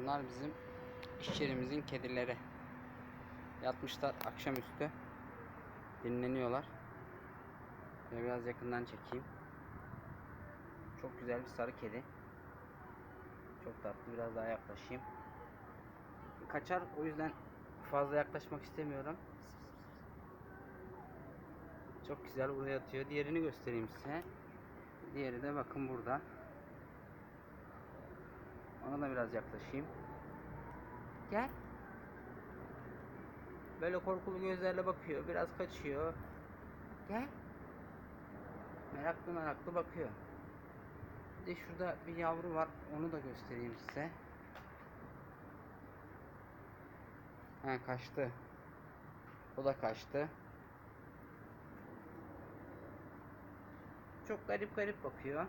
Bunlar bizim iş yerimizin kedileri. Yatmışlar akşamüstü. Dinleniyorlar. Şöyle biraz yakından çekeyim. Çok güzel bir sarı kedi. Çok tatlı. Biraz daha yaklaşayım. Kaçar. O yüzden fazla yaklaşmak istemiyorum. Çok güzel burada yatıyor. Diğerini göstereyim size. Diğeri de bakın burada. Ona da biraz yaklaşayım. Gel. Böyle korkulu gözlerle bakıyor. Biraz kaçıyor. Gel. Meraklı meraklı bakıyor. Bir de şurada bir yavru var. Onu da göstereyim size. Ha kaçtı. O da kaçtı. Çok garip garip bakıyor.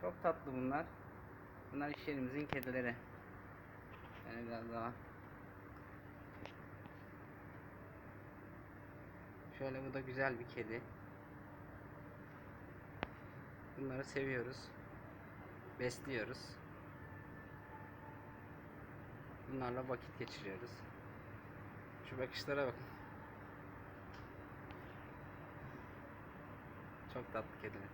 Çok tatlı bunlar. Bunlar iş yerimizin kedileri. Yani biraz daha. Şöyle bu da güzel bir kedi. Bunları seviyoruz. Besliyoruz. Bunlarla vakit geçiriyoruz. Şu bakışlara bakın. Çok tatlı kediler.